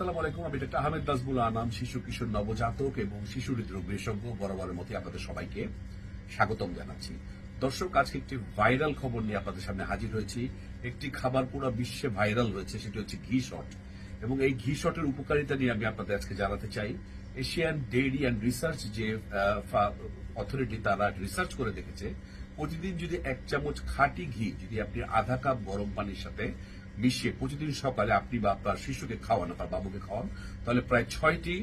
আসসালামু আলাইকুম, আমি ডক্টর আহমেদ নাজমুল আনাম, শিশু, কিশোর, নবজাতক এবং শিশু হৃদরোগ বিশেষজ্ঞ, বরাবরের আপনাদের সবাইকে স্বাগতম জানাচ্ছি। দর্শক, আজকে একটি ভাইরাল খবর নিয়ে আপনাদের সামনে হাজির হয়েছি। একটি খাবার পুরো বিশ্বে ভাইরাল হয়েছে, সেটি হচ্ছে ঘি শট। এবং এই ঘি শটের উপকারিতা নিয়ে আমি আপনাদের আজকে জানাতে চাই। এশিয়ান ডেইরি অ্যান্ড রিসার্চ যে অথরিটি তারা রিসার্চ করে দেখেছে, প্রতিদিন যদি এক চামচ খাঁটি ঘি, যদি আপনি আধা কাপ গরম পানির সাথে মিশিয়ে প্রতিদিন সকালে আপনি বা আপনার শিশুকে খাওয়ান, আপনার বাবুকে খাওয়ান, তাহলে প্রায় ছয়টি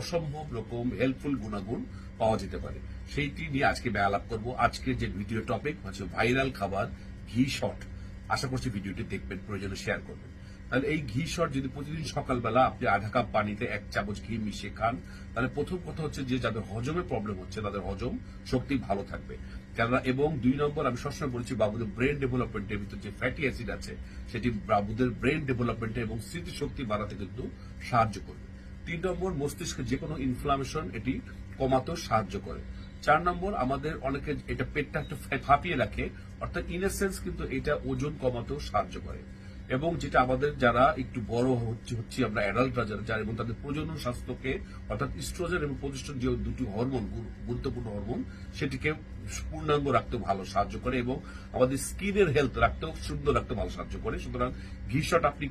অসম্ভব রকম হেল্পফুল গুণাগুণ পাওয়া যেতে পারে। সেইটি নিয়ে আজকে আমি আলাপ করব। আজকের যে ভিডিও টপিক হচ্ছে ভাইরাল খাবার ঘি শট আশা করছি ভিডিওটি দেখবেন, প্রয়োজনে শেয়ার করবেন। তাহলে এই ঘি শট যদি প্রতিদিন সকালবেলা আপনি আধা কাপ পানিতে এক চামচ ঘি মিশিয়ে খান, তাহলে প্রথম কথা হচ্ছে যে যাদের হজমে প্রবলেম হচ্ছে, তাদের হজম শক্তি ভালো থাকবে। কেননা, এবং দুই নম্বর আমি সবসময় বলছি, বাবুদের ব্রেন ডেভেলপমেন্টের ভিতর যে ফ্যাটি অ্যাসিড আছে, সেটি বাবুদের ব্রেন ডেভেলপমেন্টে এবং স্মৃতিশক্তি বাড়াতে কিন্তু সাহায্য করবে। তিন নম্বর, মস্তিষ্কে যে কোনো ইনফ্লামেশন এটি কমাতেও সাহায্য করে। চার নম্বর, আমাদের অনেকে এটা পেটটা একটু ফাঁপিয়ে রাখে, অর্থাৎ ইন সেন্স কিন্তু এটা ওজন কমাতেও সাহায্য করে। এবং যেটা আমাদের যারা একটু বড় হচ্ছে হচ্ছে আমরা অ্যাডাল্টরা যারা যারা এবং তাদের প্রজনন স্বাস্থ্যকে, অর্থাৎ ইস্ট্রোজেন এবং প্রতিষ্ঠান যে দুটি হরমোন গুরুত্বপূর্ণ হরমোন সেটিকে পূর্ণাঙ্গ রাখতে ভালো সাহায্য করে এবং আমাদের স্কিনের হেলথ রাখতেও সুন্দর রাখতে ভালো সাহায্য করে। সুতরাং ঘিশট আপনি